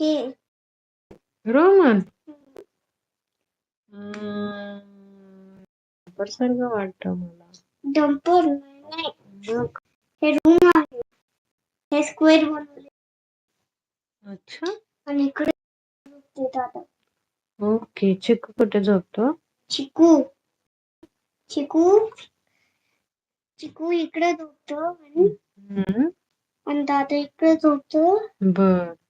King. Roman. उपसर्ग वाटत मला डंपर नाही हे रूम आहे हे स्क्वेअर बनवले अच्छा आणि इकडे झोपते ओके चिकू कुठे झोपतो चिकू चिकू चिकू इकडे झोपतो आणि हम्म. आणि दादा इकडे झोपतो बर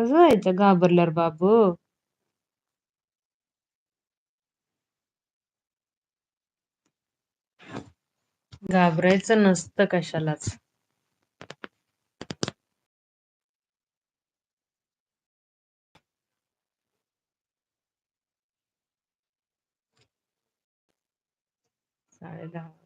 कसं व्हायचं घाबरल्यावर बाबं? घाबरायचं नसतं कशालाच. दहा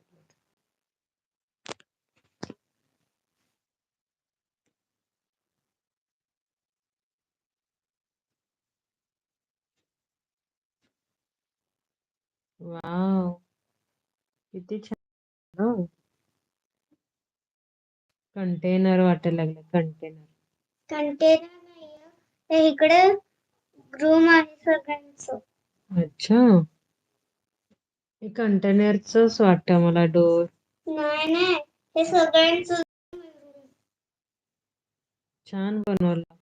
वाव किती छान हो. कंटेनर वाटायला लागले कंटेनर कंटेनर नाही हे इकडे रूम आहे सगळ्यांचं अच्छा हे कंटेनरच वाटतं मला डोर नाही नाही हे सगळ्यांचं छान बनवलं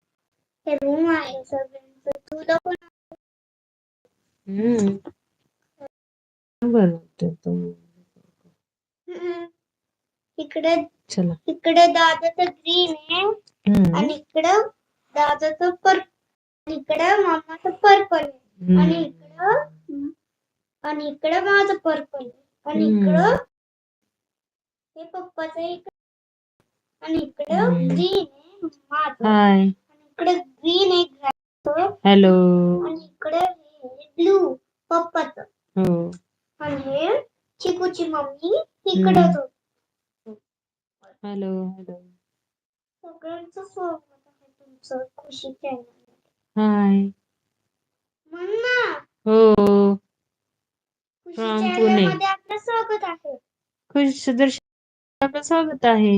हे रूम आहे सगळ्यांचं तुला पण हम्म हम्म, इकडे चला इकडे दादाचं ग्रीन आहे हम्म. आणि इकडं दादाचं पर्पल इकडं मामाचं पर्पल हम्म. आणि इकडं आणि इकडं माझं पर्पल आणि हम्म. हे पप्पाचं इकडं आणि इकडं ग्रीन आहे माझं हाय आणि इकडे ग्रीन आहे grass हॅलो आणि इकडे ब्लू पप्पाचं हो म्हणजे मम्मी इकडेच हम्म. होती हॅलो सगळ्यांचं स्वागत आहे तुमचं खुशी चॅनल हाय हो खुशी चॅनल मध्ये आपलं स्वागत आहे खुश आपलं स्वागत आहे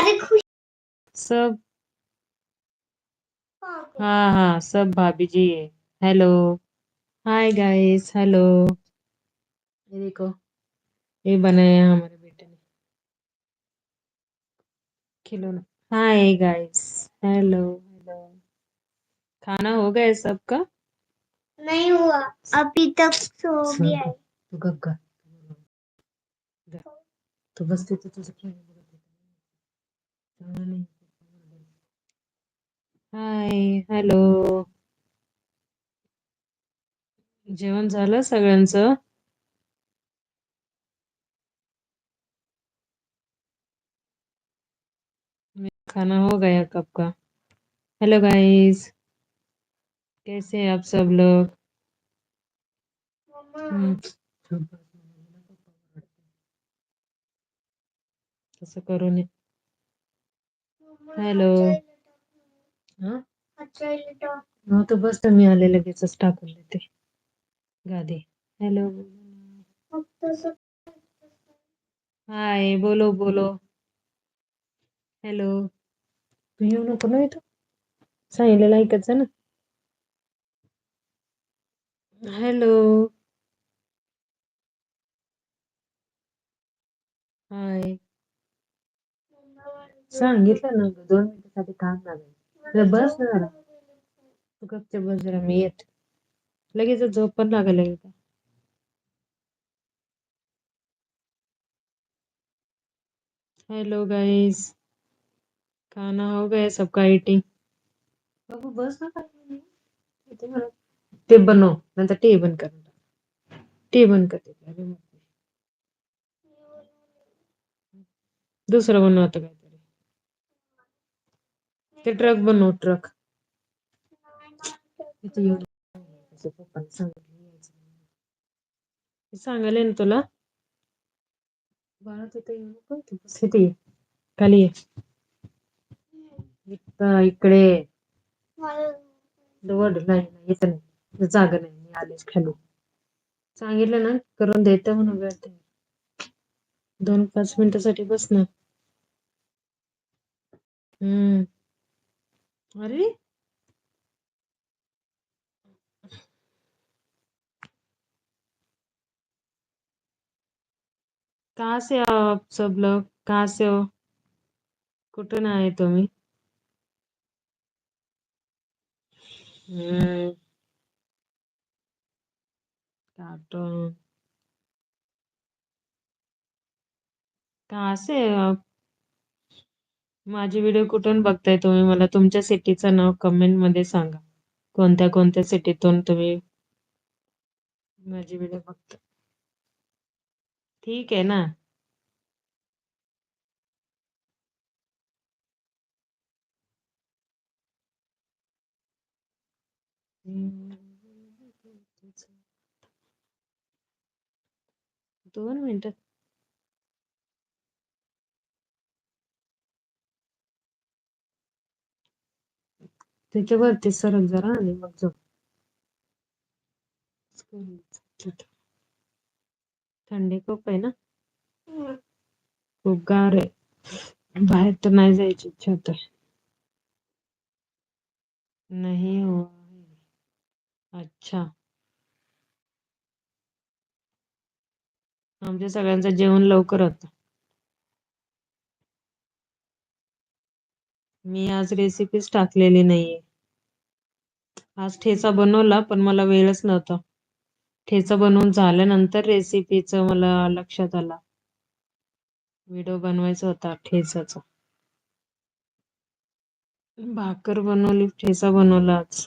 अरे खुशी सब हाँ हाँ सब भाभी जी हेलो हाय गाइस हेलो ये देखो ये बनाया हमारे बेटे ने खिलौना हाय गाइस हेलो हेलो खाना हो गया सबका नहीं हुआ अभी तक सो तो गया तो, है तो कब का तो बस तो तुझे क्या नहीं हाय हेलो जेवन झालं सगळ्यांचं खाना हो गया कब का हेलो गाइस कैसे हैं आप सब लोग हम्म। करो ने हेलो हाँ हाँ तो बस तर बस मी आले लगेचच कर लेते गादी हेलो हाय बोलो बोलो हेलो येऊ नको ना इथं सांगितलेलं ऐकत जा ना हॅलो हाय सांगितलं ना दोन मिनिटासाठी काम ना बस ना तू गपचे बस जरा मी येत लगेच झोप पण लागायला लागेल हॅलो गाईज खाना हो गया सबका एटिंग बाबू बस ना काय ते बनव तो ते तो बंद कर ते बंद करते अरे मग तो बनव ट्रक तो बनो ट्रक सांगायला तुला बाळा तो येऊ तो खाली इकडे वड नाही येत नाही जागा नाही मी आलेच खालू सांगितलं ना करून देत म्हणून वेळ दोन पाच मिनिटासाठी बस ना हम्म अरे कहाँ से हो आप सब लोग हो? कुठून आहे तुम्ही हम्म mm. का असे माझे व्हिडिओ कुठून बघताय तुम्ही मला तुमच्या सिटीचं नाव कमेंट मध्ये सांगा कोणत्या कोणत्या सिटीतून तुम्ही माझे व्हिडिओ बघता ठीक आहे ना दोन मिनिट त्याच्यावरती सरक जरा आणि मग जाऊ थंडी खूप आहे ना खूप गार आहे बाहेर तर नाही जायची इच्छा तर नाही हो अच्छा. आमच्या सगळ्यांचं जेवण लवकर होतं. मी आज रेसिपीच टाकलेली नाहीये. आज ठेचा बनवला, पण मला वेळच नव्हता. ठेचा बनवून झाल्यानंतर रेसिपीचं मला लक्षात आला व्हिडिओ बनवायचा होता ठेचाचा. भाकर बनवली, ठेचा बनवला आज.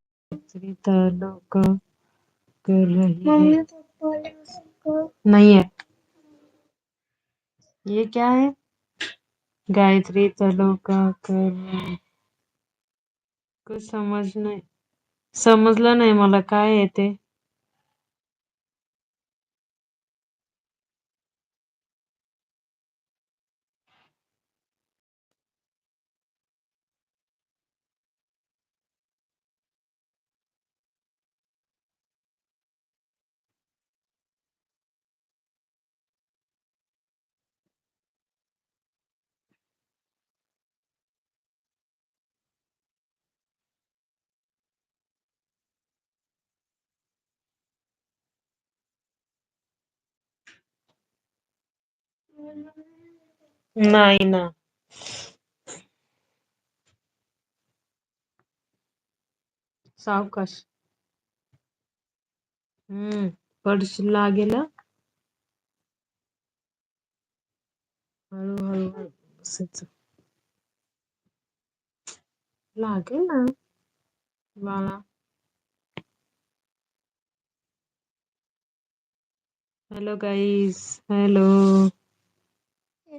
लोग कर रही है ये क्या है गायत्री का कर कुछ समझ नाही समजलं नाही मला काय आहे ते नाही ना सावकाश हम्म पडशील लागेल हळूहळू बसायच लागेल ना बाळा हॅलो गाईज हॅलो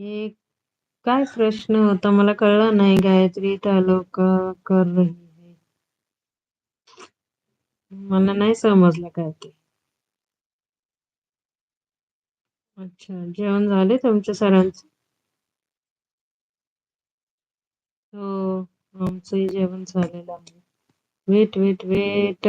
एक काय प्रश्न होता मला कळला नाही गायत्री तालुका कर मला नाही समजलं काय ते अच्छा जेवण झाले तुमच्या सरांचं हो आमचंही जेवण झालेलं आहे वेट वेट वेट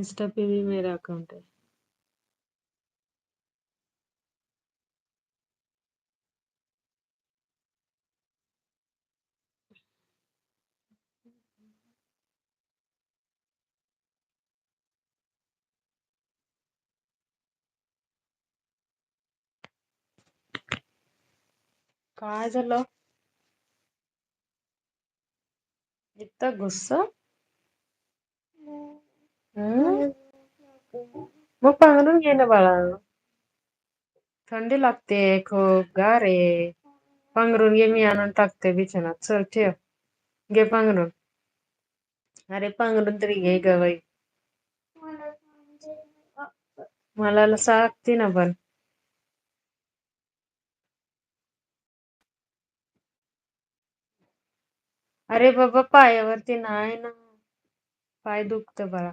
इंस्टा पे भी मेरा अकाउंट है काजल इतना गुस्सा हम्म मग पांघरून घे ना बाळा थंडी लागते खूप गार आहे पांघरून घे मी आणून टाकते बिछाणात चल ठेव घे पांघरून अरे पांघरून तरी घे गवई मला सांगते ना पण अरे बाबा पायावरती नाही ना पाय दुखत बाळा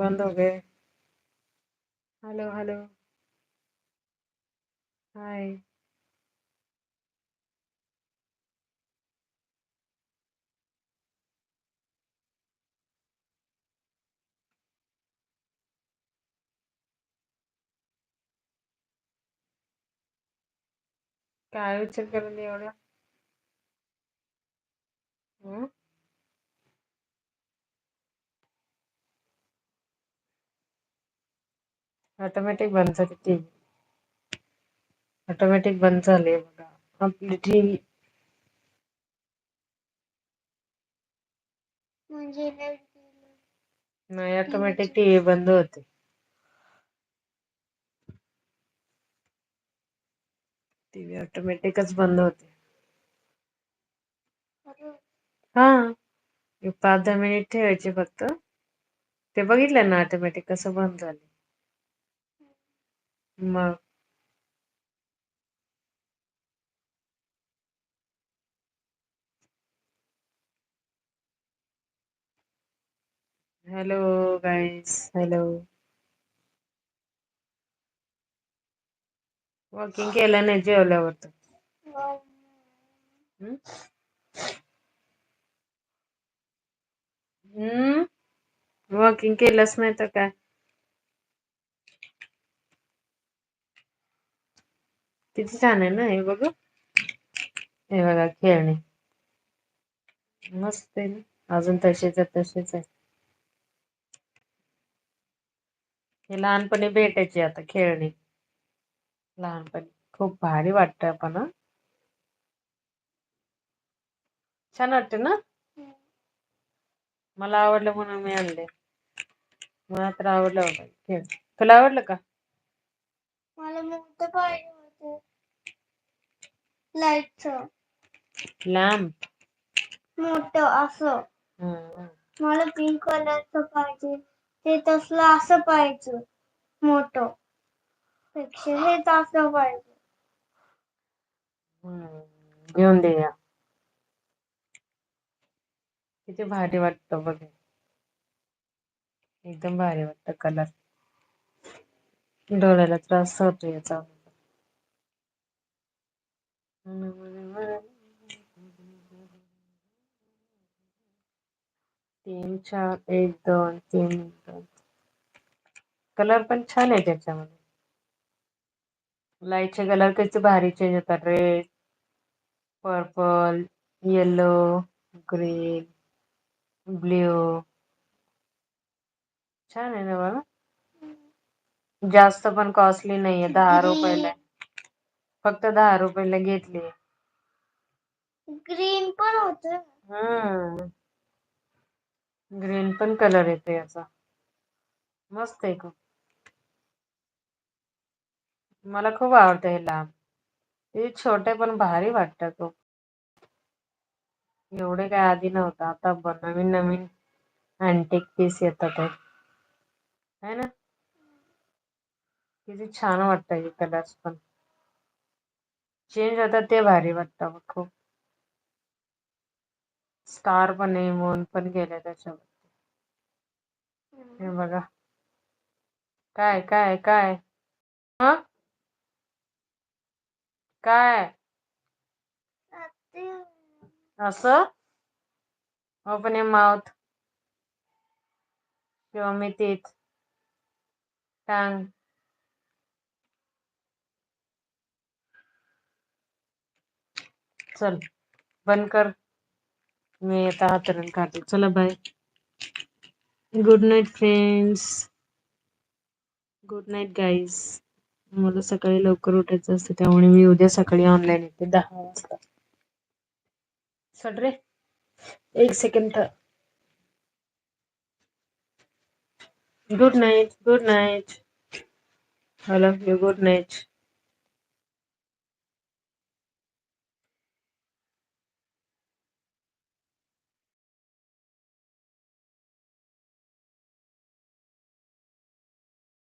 बंद हो गए हेलो हेलो हाय काय विचार करून एवढा ऑटोमेटिक बंद झाली ती ऑटोमेटिक बंद झाली बघा आपली टीव्ही नाही ऑटोमॅटिक टीव्ही बंद होते टीव्ही ऑटोमॅटिकच बंद होते हा पाच दहा मिनिट ठेवायचे फक्त ते बघितलं ना ऑटोमॅटिक कसं बंद झाले हेलो गाइस हेलो वॉकिंग के केलं नाही जेवल्यावर तर हम्म? हम्म? वॉकिंग के लिए समय तर तो काय किती छान आहे ना हे बघ हे बघा खेळणे मस्त आहे ना अजून तसेच तसेच आहे हे लहानपणी भेटायची आता खेळणे लहानपणी खूप भारी वाटत आपण छान वाटते ना मला आवडलं म्हणून मी आणले मला तर आवडलं खेळ तुला आवडलं का मला लाईटच लॅम्प मोठ असं मला पिंक कलरच पाहिजे ते तसलं असं पाहिजे मोठ पेक्षा हे असं पाहिजे घेऊन दे या किती भारी वाटत बघ एकदम भारी वाटत कलर डोळ्याला त्रास होतो याचा तीन चार एक दोन तीन दोन कलर पान है आहे त्याच्यामध्ये कलर कैसे भारी चेंज होता red purple yellow green blue छान है ना बघा जास्त पॉस्टली नहीं है दहा फक्त दहा रुपयाला घेतले ग्रीन पण होत हम्म ग्रीन पण कलर येतो याचा मस्त आहे खूप मला खूप आवडतं हे लांब ते छोटे पण भारी वाटत खूप एवढे काय आधी नव्हतं आता नवीन नवीन अँटिक पीस येतात है ना किती छान वाटतं हे कलर्स पण चेंज होता ते भारी वाटतं मग खूप स्टार पण आहे मून पण गेले त्याच्यामध्ये हे बघा काय काय काय काय ओपन माउथ किंवा मी टांग चल बंद कर मैं यथा तरण काटू चलो bye good night friends good night guys मला सकाळी लवकर उठायचं असतं त्यामुळे मी उद्या सकाळी ऑनलाईन येते दहा वाजता चढ रे एक second good night good night hello you good night